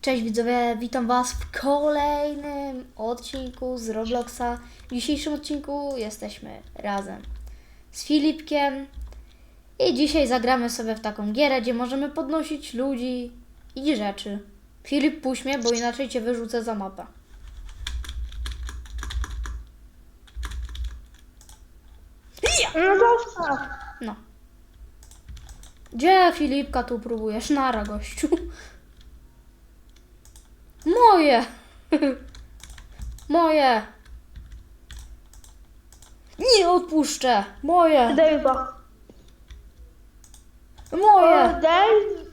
Cześć widzowie, witam Was w kolejnym odcinku z Robloxa. W dzisiejszym odcinku jesteśmy razem z Filipkiem i dzisiaj zagramy sobie w taką gierę, gdzie możemy podnosić ludzi i rzeczy. Filip, puść mnie, bo inaczej Cię wyrzucę za mapę. No. No. Gdzie Filipka tu próbujesz? Nara, gościu. Moje! Moje! Nie odpuszczę! Moje! Dave'a. Moje! Dave.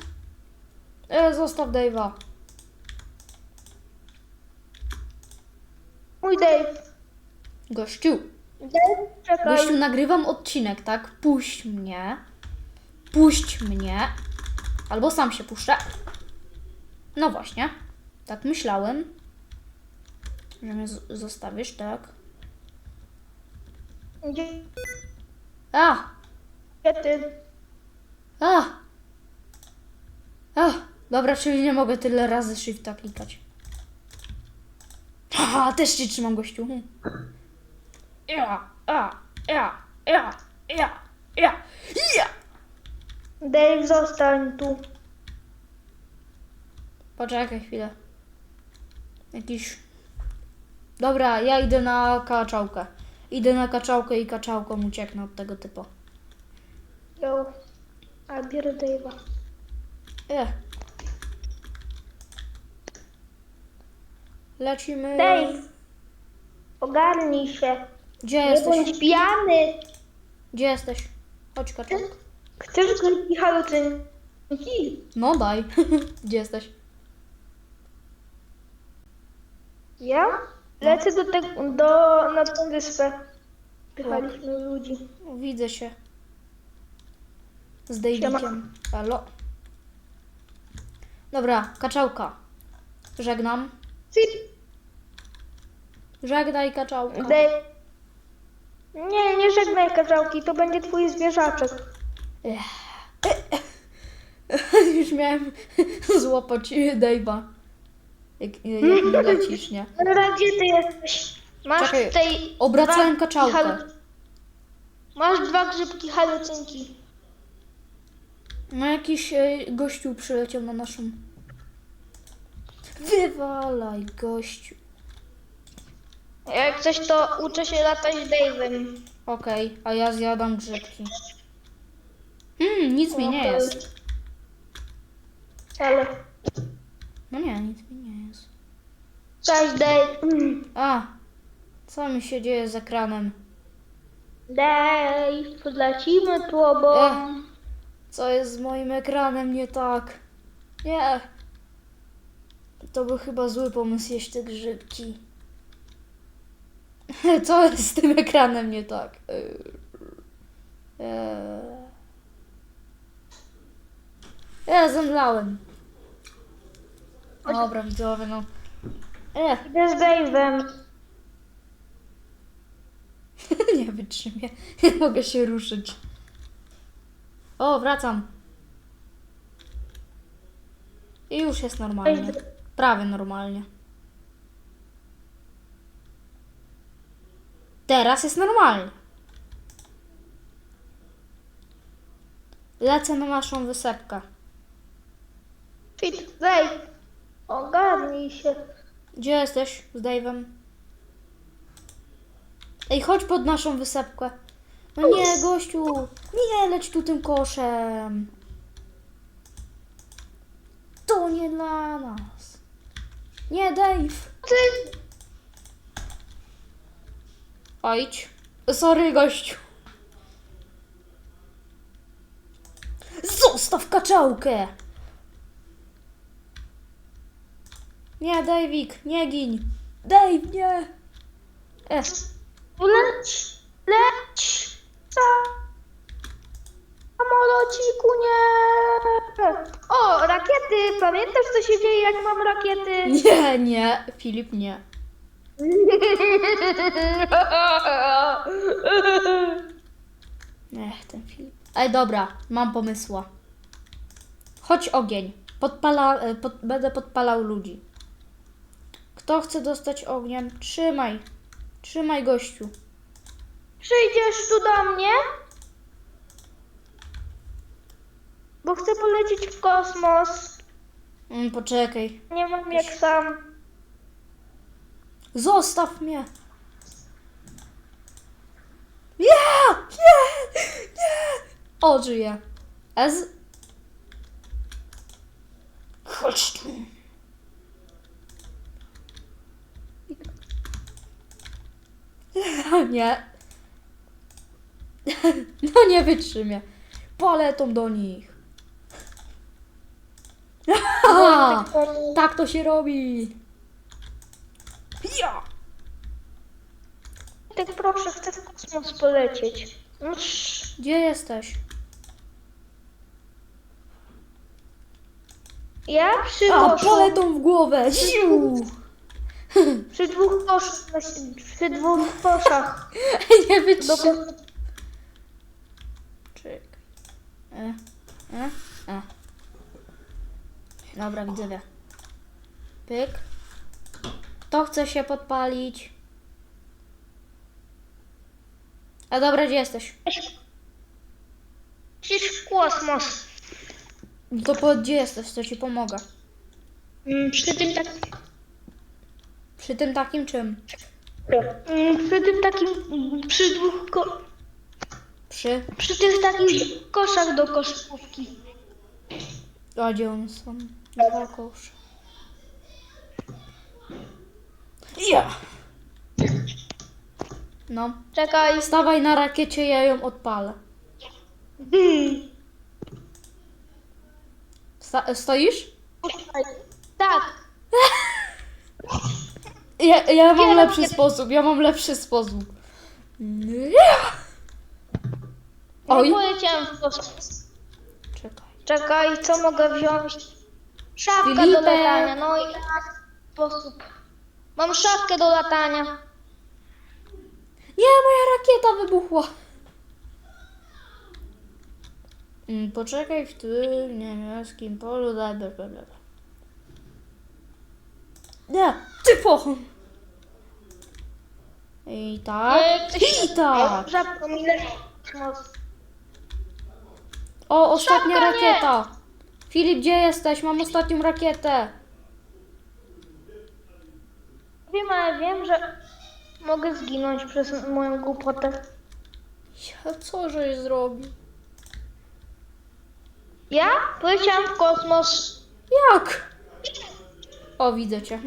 E, zostaw Dave'a. Mój Dave. Gościu. Dave, czekaj. Gościu, nagrywam odcinek, tak? Puść mnie. Puść mnie. Albo sam się puszczę. No właśnie. Tak myślałem. Że mnie zostawisz, tak? Gdzie A! ty? A! A! Dobra, czyli nie mogę tyle razy shifta klikać. Haha, też cię trzymam, gościu. Ja, a, ja, ja, ja, ja, ja! Dave, zostań tu. Poczekaj chwilę. Jakiś... Dobra, ja idę na kaczałkę. Idę na kaczałkę i kaczałką ucieknę od tego typu. Jo. A biorę Dave'a. E. Lecimy. Dave. Ogarnij się. Gdzie Nie jesteś? bądź pijany. Gdzie jesteś? Chodź kaczałka. Chcesz grać halucynki? No daj. Gdzie jesteś? Ja? Lecę do tego, do, na tę wyspę. Pychaliśmy ludzi. Widzę się. Z Davikiem. Halo. Dobra, kaczałka. Żegnam. Żegnaj kaczałka. Dave. Nie, nie żegnaj kazałki, to będzie twój zwierzaczek. Już miałem złapać Dave'a. Jak, jak nie lecisz, nie? Dobra, gdzie ty jesteś? Masz Czekaj, tutaj... obracałem dwa kaczałkę. halu- Masz dwa grzybki halucynki. No jakiś e, gościu przyleciał na naszą... Wywalaj, gościu. Jak coś, to uczę się latać Dave'em. Okej, a ja zjadam grzybki. Hmm, nic mi nie jest. Ale... No nie, nic mi nie jest. Cześć, Dave. Mm. A, co mi się dzieje z ekranem? Dave, obok. Ech. Co jest z moim ekranem nie tak? Nie. To był chyba zły pomysł jeść te grzybki. Co jest z tym ekranem nie tak? Eee. Ja zemdlałem. Dobra, widzowie, no. Ech, Idę z Dave'em. nie wytrzymię. Nie mogę się ruszyć. O, wracam. I już jest normalnie. Prawie normalnie. Teraz jest normalnie. Lecę na naszą wysepkę. Fit, Dave. Ogarnij się. Gdzie jesteś z Dave'em? Ej, chodź pod naszą wysepkę. No nie, gościu. Nie leć tu tym koszem. To nie dla nas. Nie, Dave. Ty... Ojdź. Sorry, gościu. Zostaw kaczałkę. Nie, Davik, nie gin. Dave, nie. E, Leć, leć. Sa- Samolociku, nie. O, rakiety. Pamiętasz, co się dzieje, jak mam rakiety? nie, nie. Filip, nie. Ech, ten Filip. Ej, dobra, mam pomysła. Chodź ogień. Podpala, e, pod, będę podpalał ludzi. Kto chce dostać ogniem? Trzymaj. Trzymaj gościu. Przyjdziesz tu do mnie? Bo chcę polecieć w kosmos. Mm, poczekaj. Nie mam jak sam. Zostaw mnie! Nie! Nie! Nie! O, żyję. Ez... Chodź tu. Nie. No nie wytrzymię. Poletą do nich. Tak to się robi. Ja! Tak proszę, chcę w kosmos polecieć. No, sz- Gdzie jesteś? Ja przy A, paletą w głowę! Siu! przy dwóch koszach, przy dwóch koszach. Nie wytrzymam. Czekaj. E, e, e. Dobra, widzowie. Pyk. Kto chce się podpalić? A dobra, gdzie jesteś? Przecież w kosmos. To po, gdzie jesteś, to ci pomogę. Mm, Przy tym tak... Przy tym takim czym? Mm, Przy tym takim... Przy dwóch ko... Przy? Przy tych takich koszach do koszykówki. A gdzie one są? Dwa kosze. Ja! No. Czekaj. Stawaj na rakiecie, ja ją odpalę. Hmm. Sta- stoisz? Tak. Ja, ja mam lepszy sposób, ja mam lepszy sposób. Nie. No Oj. poleciałem w kosmos. Czekaj. Czekaj, co mogę wziąć? Szafka do Filipek. latania, no i tak sposób. Mam szafkę do latania. Nie, moja rakieta wybuchła. Mm, Poczekaj w tym niemieckim polu, daj, bla, bla, bla. Nie, ty pochon. I tak, E, i tak. Mi leży. kosmos. O, ostatnia nie. rakieta. Filip, gdzie jesteś? Mam ostatnią rakietę. Wiem, ale wiem, że mogę zginąć przez moją głupotę. Ja co żeś zrobił? Ja poleciałam w kosmos. Jak? O, widzę cię.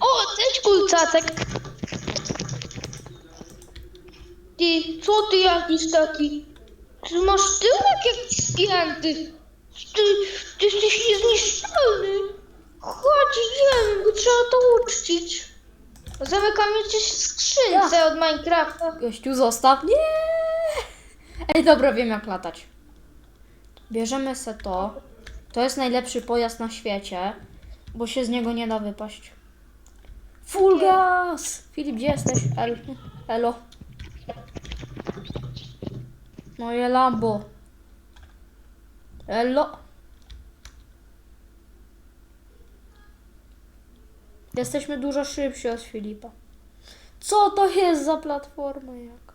O, cześć kulcacek. Ty, co ty jakiś taki? Ty masz tyłek jakiś spięty. Ty, ty jesteś niezniszczalny. Chodź, idziemy, bo trzeba to uczcić. Zamykam w skrzynce od Minecrafta. Gościu, zostaw. Nie! Ej, dobra, wiem jak latać. Bierzemy se to. To jest najlepszy pojazd na świecie, bo się z niego nie da wypaść. Full gas! Filip, gdzie jesteś? El, elo. Moje Lambo. Elo. Jesteśmy dużo szybsi od Filipa. Co to jest za platforma jakaś?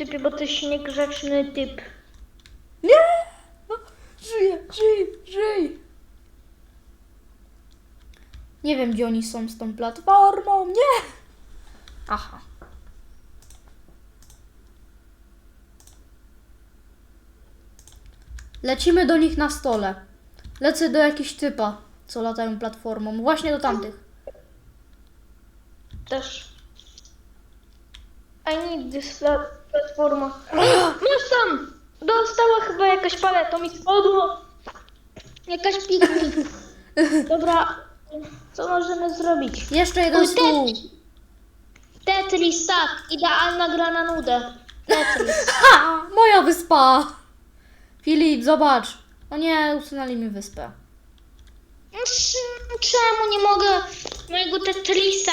Typie, bo to jest niegrzeczny typ. Nie! No, żyję, żyj, żyj! Nie wiem, gdzie oni są z tą platformą. Nie! Aha. Lecimy do nich na stole. Lecę do jakichś typa, co latają platformą. Właśnie do tamtych. Też. I need this pla- platforma. Masz tam! Dostała chyba jakaś paleta mi spadło. Jakaś piknik. Dobra, co możemy zrobić? Jeszcze jeden Oj, stół. Tetris, tak. Idealna gra na nudę. Tetris. Ha! Moja wyspa! Filip, zobacz. O nie, usunęli mi wyspę. Czemu nie mogę mojego Tetrisa?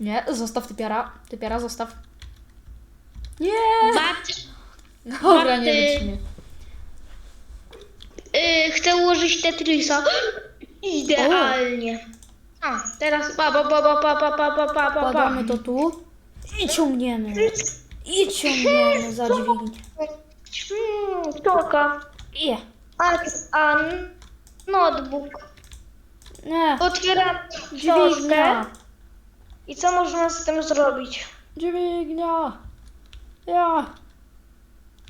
Nie, zostaw typiara. Typiara, zostaw. Nie! Bat, Dobra, nie wytrzymie. y, chcę ułożyć Tetrisa. Idealnie. A, teraz pa, pa, pa, pa, pa, pa, pa, pa, pa, pa, pa. Kładamy to tu i ciągniemy. I ciągniemy za dźwignię. Hmm, Toka. Je. A, notebook. Nie. Otwieram książkę. Dźwignia. I co można z tym zrobić? Dźwignia. Ja.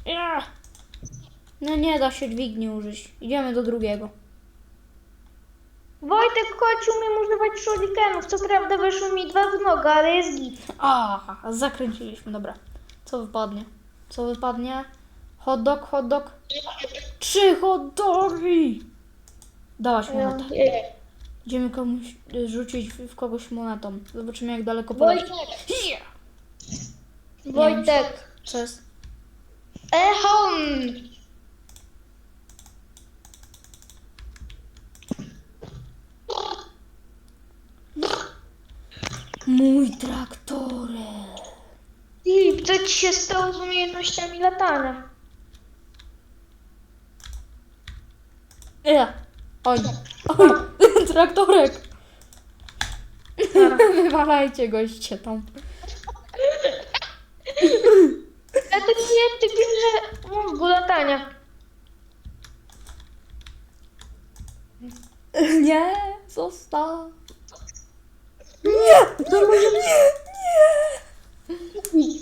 Ja. No nie da się dźwigni użyć. Idziemy do drugiego. Wojtek, chodź, umiem używać shurikenów. Co prawda weszły mi dwa w nogę, ale jest git. A, zakręciliśmy, dobra. Co wypadnie? Co wypadnie? Hot dog, hot dog. Trzy hot dogi! Dałaś monetę. Idziemy komuś y, rzucić w w kogoś monetą. Zobaczymy jak daleko poleci. Wojtek, Yeah. Wojtek. Jest? Ehon. Mój traktorek. Filip, co ci się stało z umiejętnościami latania? Ja. Oj. Oj. Traktorek. Wywalajcie goście tam. Ja nie, ty wiem, że mam gulatania. Nie, zostaw. Nie, normalnie nie, nie.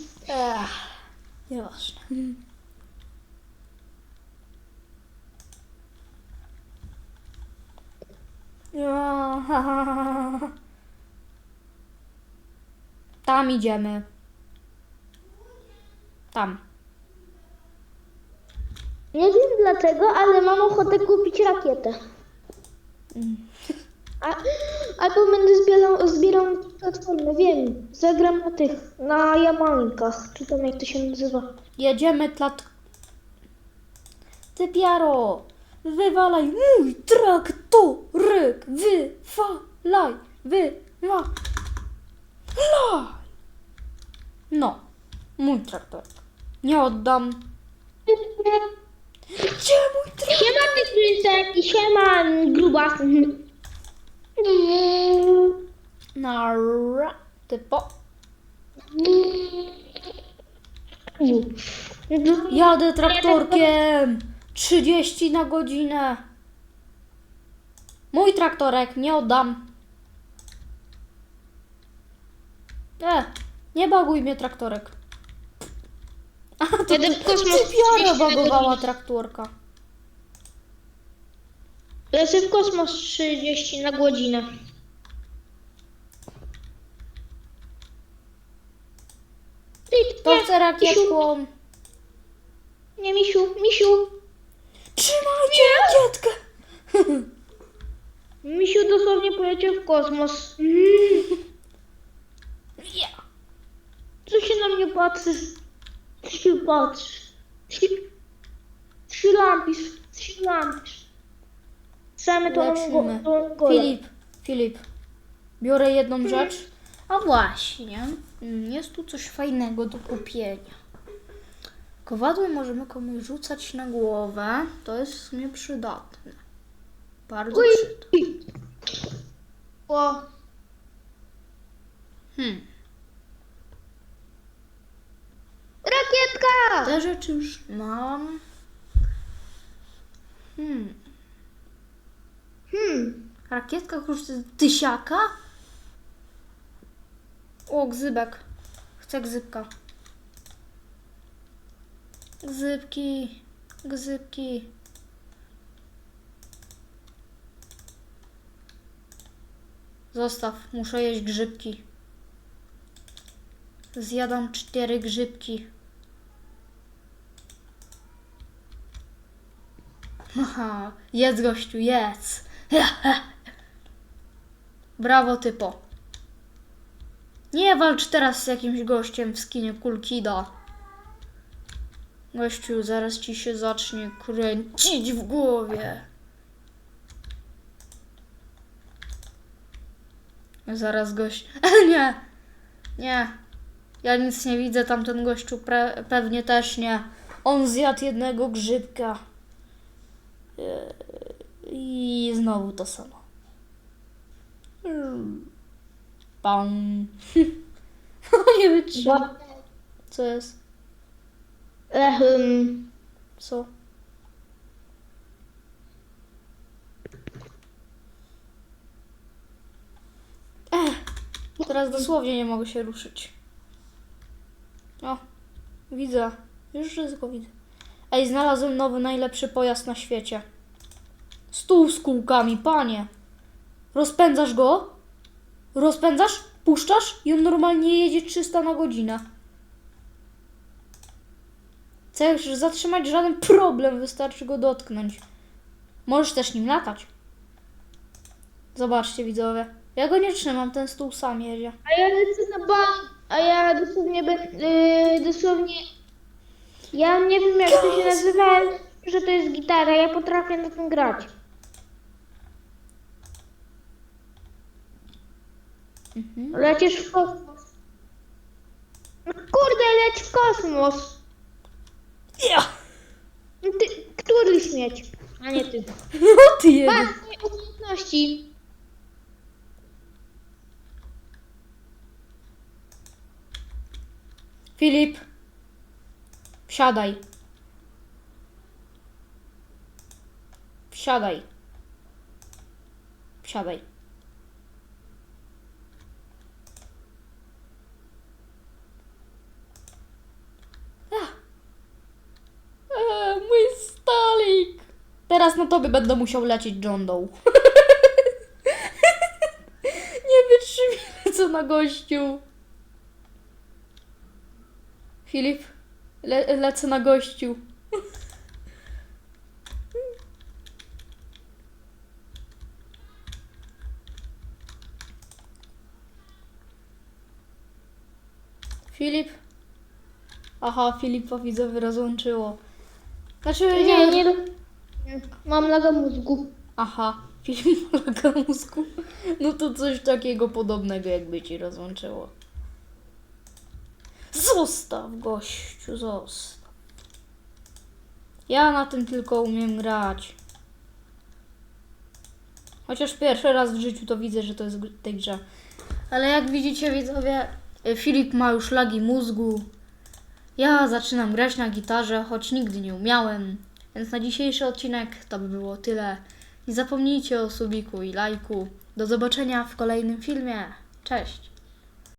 Ha, ha, ha. Tam idziemy. Tam. Nie wiem dlaczego, ale mam ochotę kupić rakietę. Mm. A, albo będę zbierał, zbierał platformę, wiem. Zagram na tych, na jamankach, czy tam jak to się nazywa. Jedziemy tlat... Ty piaro! Wywalaj mój traktorek! Wywalaj! Wywalaj! No, mój traktorek. Nie oddam. Gdzie mój traktorek? Siema tygrysek i siema grubas. Nara. Typo. Jadę traktorkiem! 30 na godzinę. Mój traktorek, nie oddam. E, nie baguj mnie traktorek. A to Jadę ty, w kosmos ty piara 30 na bagowała traktorka. Lecę w kosmos 30 na godzinę. Ty, To chcę rakietką. Nie, misiu, misiu. Trzymajcie rakietkę! Misiu dosłownie poleciał w kosmos. Ja. Co się na mnie patrzysz? Się patrzysz? Się, się lampisz, się lampisz. Same to Lecimy. go, Filip, Filip, biorę jedną rzecz. A właśnie, mm, jest tu coś fajnego do kupienia. Kowadły możemy komuś rzucać na głowę. To jest w sumie przydatne. Bardzo Uj. przydatne. O, Hmm. Rakietka! Te rzeczy już mam. Hmm. Hmm. Rakietka kosztuje tysiaka? O, gzybek. Chcę gzybka. Gzybki. Gzybki. Zostaw, muszę jeść grzybki. Zjadam cztery grzybki. Haha, jedz gościu, jedz. Brawo, typo. Nie walcz teraz z jakimś gościem w skinie Kulkida. Gościu, zaraz ci się zacznie kręcić w głowie. Zaraz gość. nie. Nie. Ja nic nie widzę, tamten gościu pewnie też nie. On zjadł jednego grzybka. Eee, I znowu to samo. Pam. nie wytrzymam. Co jest? Echem. Co? Ech, teraz dosłownie nie mogę się ruszyć. O, widzę. Już wszystko widzę. Ej, znalazłem nowy, najlepszy pojazd na świecie. Stół z kółkami, panie. Rozpędzasz go? Rozpędzasz? Puszczasz? I on normalnie jedzie 300 na godzinę. Chcesz zatrzymać żaden problem, wystarczy go dotknąć. Możesz też nim latać. Zobaczcie widzowie. Ja go nie trzymam, ten stół sam jedzie. A ja lecę na bank, a ja dosłownie będę, yy, dosłownie, ja nie wiem jak to się nazywa, ale że to jest gitara, ja potrafię na tym grać. Mhm. Lecisz w kosmos. No kurde, leć w kosmos. Ja! No Ty, który śmieć? A nie ty. No ty jeden. Patrz, umiejętności. Filip. Wsiadaj. Wsiadaj. Wsiadaj. Eee, mój stalik. Teraz na tobie będę musiał lecieć John. Nie wytrzymie co na gościu. Filip, le lecę na gościu. Filip? Aha, Filipa widzowie rozłączyło. Znaczy, Nie, nie. Mam laga mózgu. Aha, Filip ma laga mózgu. No to coś takiego podobnego jakby ci rozłączyło. Zostaw gościu, zostaw. Ja na tym tylko umiem grać. Chociaż pierwszy raz w życiu to widzę, że to jest w tej grze. Ale jak widzicie widzowie, y, Filip ma już lagi mózgu. Ja zaczynam grać na gitarze, choć nigdy nie umiałem. Więc na dzisiejszy odcinek to by było tyle. Nie zapomnijcie o subiku i lajku. Do zobaczenia w kolejnym filmie. Cześć!